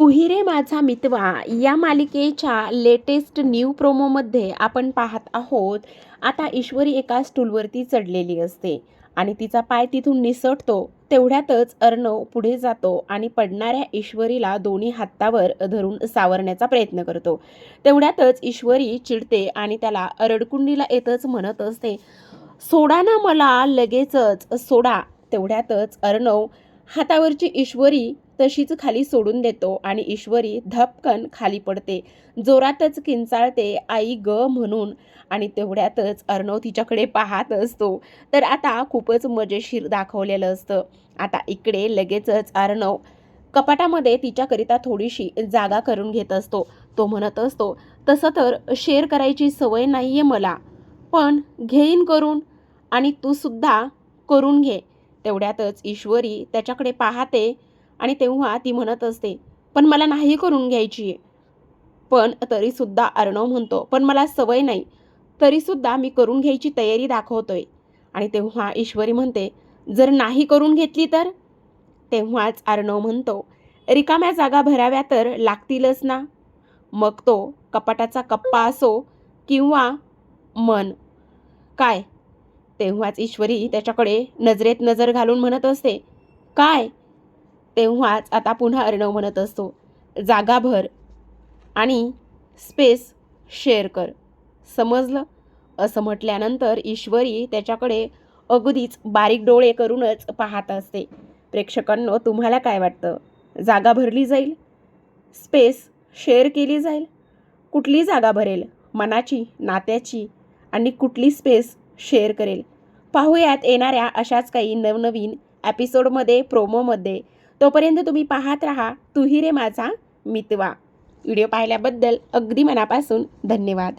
उहिरे माझा मितवा या मालिकेच्या लेटेस्ट न्यू प्रोमोमध्ये आपण पाहत आहोत. आता ईश्वरी एका स्टूलवरती चढलेली असते आणि तिचा पाय तिथून निसटतो. तेवढ्यातच अर्णव पुढे जातो आणि पडणाऱ्या ईश्वरीला दोन्ही हातावर धरून सावरण्याचा प्रयत्न करतो. तेवढ्यातच ईश्वरी चिडते आणि त्याला रडकुंडीला येतच म्हणत असते सोडा ना मला लगेचच सोडा. तेवढ्यातच अर्णव हातावरची ईश्वरी तशीच खाली सोडून देतो आणि ईश्वरी धपकन खाली पडते. जोरातच किंचाळते आई ग म्हणून आणि तेवढ्यातच अर्णव तिच्याकडे पाहत असतो. तर आता खूपच मजेशीर दाखवलेलं असतं. आता इकडे लगेचच अर्णव कपाटामध्ये तिच्याकरिता थोडीशी जागा करून घेत असतो. तो म्हणत असतो तसं तर शेअर करायची सवय नाही आहे मला पण घेईन करून आणि तू सुद्धा करून घे. तेवढ्यातच ईश्वरी त्याच्याकडे पाहते आणि तेव्हा ती म्हणत असते पण मला नाही करून घ्यायची आहे. पण तरीसुद्धा अर्णव म्हणतो पण मला सवय नाही तरीसुद्धा मी करून घ्यायची तयारी दाखवतोय. आणि तेव्हा ईश्वरी म्हणते जर नाही करून घेतली तर? तेव्हाच अर्णव म्हणतो रिकाम्या जागा भराव्या तर लागतीलच ना? मग तो कपाटाचा कप्पा असो किंवा मन. काय? तेव्हाच ईश्वरी त्याच्याकडे नजरेत नजर घालून म्हणत असते काय? तेव्हाच आता पुन्हा अर्णव म्हणत असतो जागा भर आणि स्पेस शेअर कर. समजलं? असं म्हटल्यानंतर ईश्वरी त्याच्याकडे अगदीच बारीक डोळे करूनच पाहत असते. प्रेक्षकांनो तुम्हाला काय वाटतं? जागा भरली जाईल? स्पेस शेअर केली जाईल? कुठली जागा भरेल? मनाची नात्याची? आणि कुठली स्पेस शेअर करेल? पाहूयात येणाऱ्या अशाच काही नवनवीन एपिसोडमध्ये प्रोमोमध्ये तोपर्यंत तुम्ही पाहत राहा तुही रे माझा मितवा. व्हिडिओ पाहिल्याबद्दल अगदी मनापासून धन्यवाद.